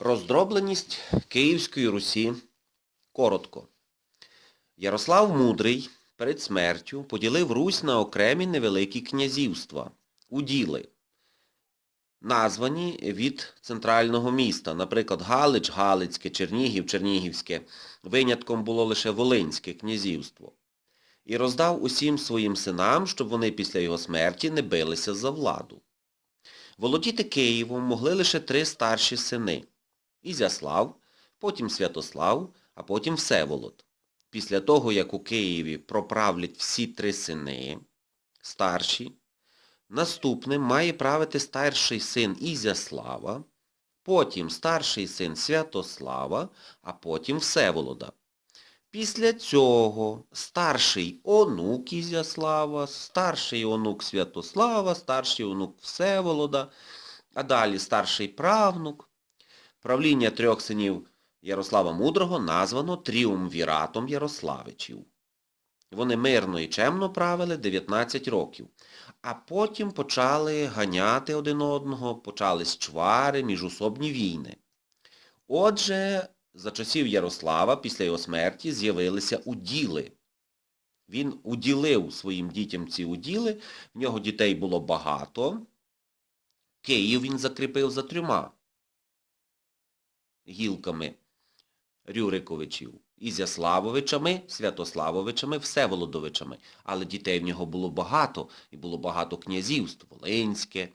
Роздробленість Київської Русі коротко. Ярослав Мудрий перед смертю поділив Русь на окремі невеликі князівства, уділи, названі від центрального міста, наприклад, Галич, Галицьке, Чернігів, Чернігівське. Винятком було лише Волинське князівство. І роздав усім своїм синам, щоб вони після його смерті не билися за владу. Володіти Києвом могли лише три старші сини – Ізяслав, потім Святослав, а потім Всеволод. Після того, як у Києві проправлять всі три сини, старші, наступним має правити старший син Ізяслава, потім старший син Святослава, а потім Всеволода. Після цього старший онук Ізяслава, старший онук Святослава, старший онук Всеволода, а далі старший правнук. Правління трьох синів Ярослава Мудрого названо тріумвіратом Ярославичів. Вони мирно і чемно правили 19 років, а потім почали ганяти один одного, почались чвари, міжусобні війни. Отже, за часів Ярослава, після його смерті, з'явилися уділи. Він уділив своїм дітям ці уділи, в нього дітей було багато. Київ він закріпив за трьома гілками Рюриковичів, Ізяславовичами, Святославовичами, Всеволодовичами. Але дітей в нього було багато, і було багато князівств – Волинське,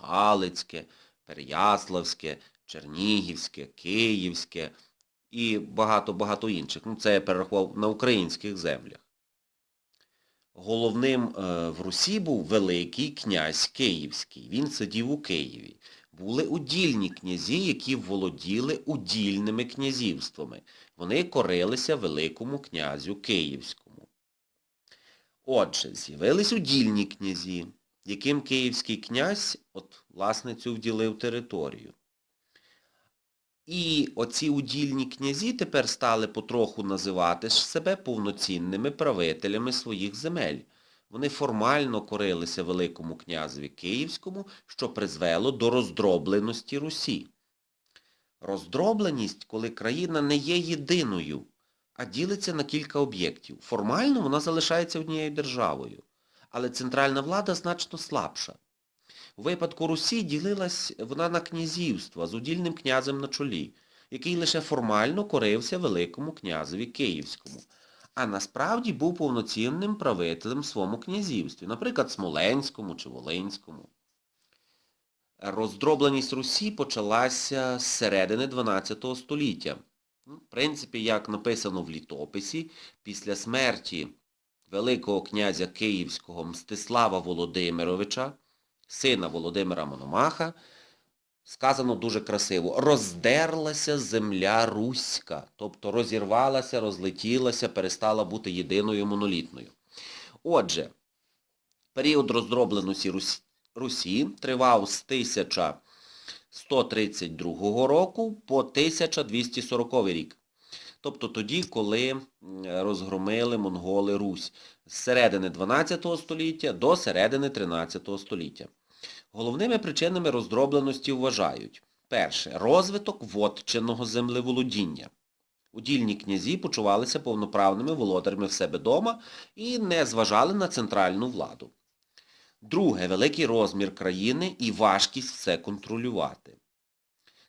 Галицьке, Переяславське, Чернігівське, Київське і багато-багато інших. Ну, це я перерахував на українських землях. Головним е, в Русі був Великий князь Київський. Він сидів у Києві. Були удільні князі, які володіли удільними князівствами. Вони корилися Великому князю Київському. Отже, з'явились удільні князі, яким київський князь, от, власне, цю вділив територію. І оці удільні князі тепер стали потроху називати себе повноцінними правителями своїх земель. Вони формально корилися Великому князеві Київському, що призвело до роздробленості Русі. Роздробленість, коли країна не є єдиною, а ділиться на кілька об'єктів. Формально вона залишається однією державою, але центральна влада значно слабша. У випадку Русі ділилась вона на князівства з удільним князем на чолі, який лише формально корився Великому князеві Київському, а насправді був повноцінним правителем в своєму князівстві, наприклад, Смоленському чи Волинському. Роздробленість Русі почалася з середини 12 століття. Ну, В принципі, як написано в літописі, після смерті Великого князя Київського Мстислава Володимировича, сина Володимира Мономаха, сказано дуже красиво, роздерлася земля Руська, тобто розірвалася, розлетілася, перестала бути єдиною монолітною. Отже, період роздробленості Русі, тривав з 1132 року по 1240 рік. Тобто тоді, коли розгромили монголи Русь з середини 12 століття до середини 13 століття. Головними причинами роздробленості вважають перше розвиток вотчинного землеволодіння. Удільні князі почувалися повноправними володарями в себе дома і не зважали на центральну владу. Друге великий розмір країни і важкість все контролювати.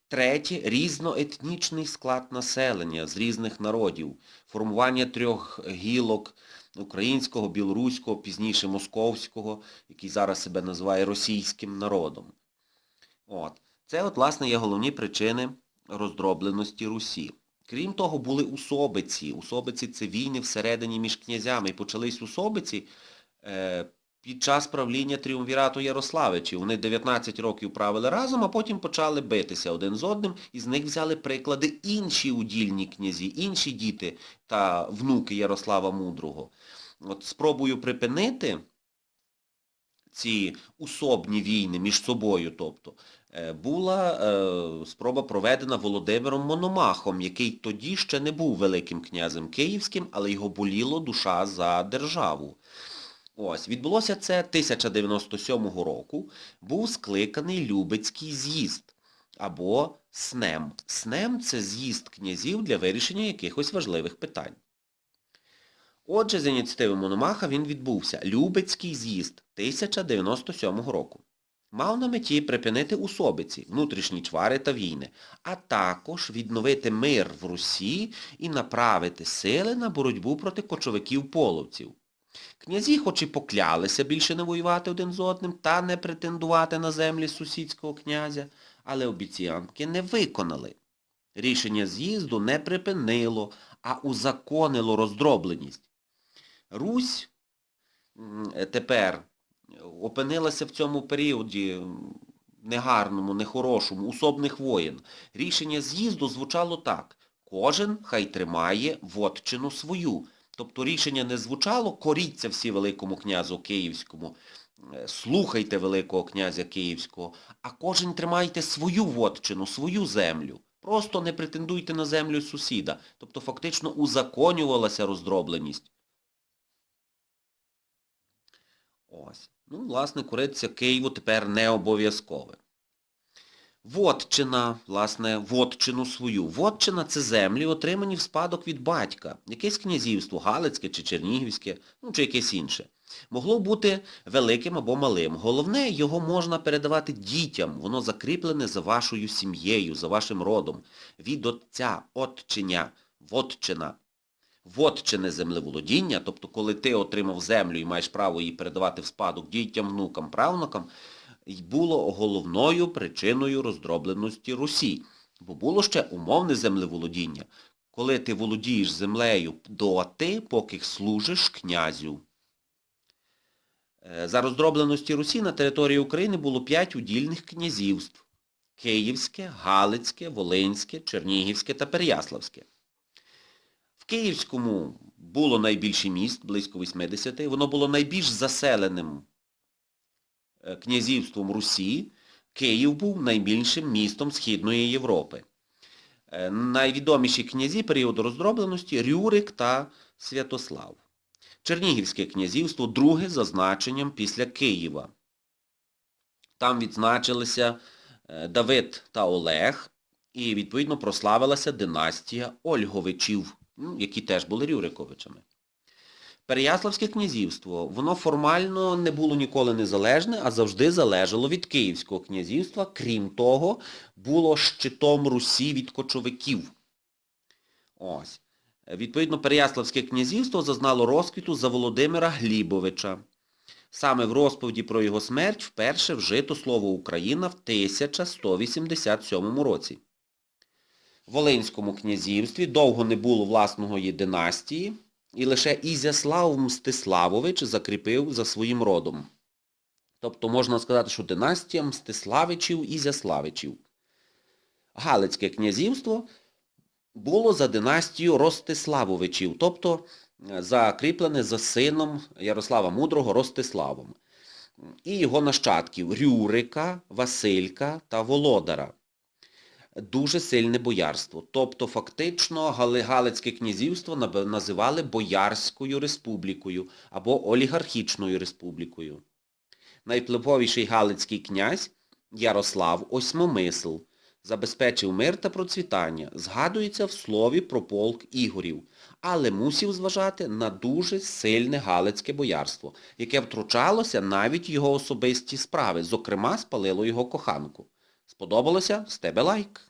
Третє різноетнічний склад населення з різних народів, формування трьох гілок українського, білоруського, пізніше московського, який зараз себе називає російським народом. От. Це, от, власне, є головні причини роздробленості Русі. Крім того, були усобиці. Усобиці це війни всередині між князями. І почались усобиці е, під час правління тріумвірату Ярославичів. Вони 19 років правили разом, а потім почали битися один з одним, і з них взяли приклади інші удільні князі, інші діти та внуки Ярослава Мудрого. От спробую припинити ці усобні війни між собою, тобто, е, була е, спроба проведена Володимиром Мономахом, який тоді ще не був Великим князем Київським, але його боліло душа за державу. Ось, відбулося це 1097 року, був скликаний Любецький з'їзд. або снем. Снем – це з'їзд князів для вирішення якихось важливих питань. Отже, з ініціативи Мономаха він відбувся. Любецький з'їзд 1097 року. Мав на меті припинити усобиці, внутрішні чвари та війни, а також відновити мир в Русі і направити сили на боротьбу проти кочовиків-половців. Князі хоч і поклялися більше не воювати один з одним та не претендувати на землі сусідського князя, але обіцянки не виконали. Рішення з'їзду не припинило, а узаконило роздробленість. Русь тепер опинилася в цьому періоді негарному, нехорошому, усобних воєн. Рішення з'їзду звучало так. Кожен хай тримає вотчину свою. Тобто рішення не звучало коріться всі Великому князю Київському, е, слухайте Великого князя Київського, а кожен тримайте свою вотчину, свою землю. Просто не претендуйте на землю сусіда. Тобто фактично узаконювалася роздробленість. Ось. Ну, власне, коритися Києву тепер не обов'язкове. Вотчина, власне, вотчину свою. Вотчина – це землі, отримані в спадок від батька. Якесь князівство, Галицьке чи Чернігівське, ну чи якесь інше. Могло бути великим або малим. Головне, його можна передавати дітям. Воно закріплене за вашою сім'єю, за вашим родом. Від отця, отчиня, вотчина. Вотчине землеволодіння, тобто коли ти отримав землю і маєш право її передавати в спадок дітям, внукам, правнукам, й було головною причиною роздробленості Русі. Бо було ще умовне землеволодіння, коли ти володієш землею доти, поки служиш князю. Е, За роздробленості Русі на території України було п'ять удільних князівств. Київське, Галицьке, Волинське, Чернігівське та Переяславське. В Київському було найбільше міст, близько 80, воно було найбільш заселеним князівством Русі. Київ був найбільшим містом Східної Європи. Е, Найвідоміші князі періоду роздробленості Рюрик та Святослав. Чернігівське князівство друге за значенням після Києва. Там відзначилися е, Давид та Олег і, відповідно, прославилася династія Ольговичів, які теж були Рюриковичами. Переяславське князівство, воно формально не було ніколи незалежне, а завжди залежало від Київського князівства, крім того, було щитом Русі від кочовиків. Ось. Відповідно, Переяславське князівство зазнало розквіту за Володимира Глібовича. Саме в розповіді про його смерть вперше вжито слово Україна в 1187 році. В Волинському князівстві довго не було власної династії, і лише Ізяслав Мстиславович закріпив за своїм родом. Тобто можна сказати, що династія Мстиславичів Ізяславичів. Галицьке князівство було за династією Ростиславовичів, тобто е, закріплене за сином Ярослава Мудрого Ростиславом. І його нащадків Рюрика, Василька та Володара. Дуже сильне боярство. Тобто фактично Галицьке князівство називали Боярською республікою або олігархічною республікою. Найвпливовіший Галицький князь Ярослав Осьмомисл забезпечив мир та процвітання, згадується в слові про полк Ігорів, але мусів зважати на дуже сильне Галицьке боярство, яке втручалося навіть його особисті справи, зокрема спалило його коханку. Сподобалося? З тебе лайк.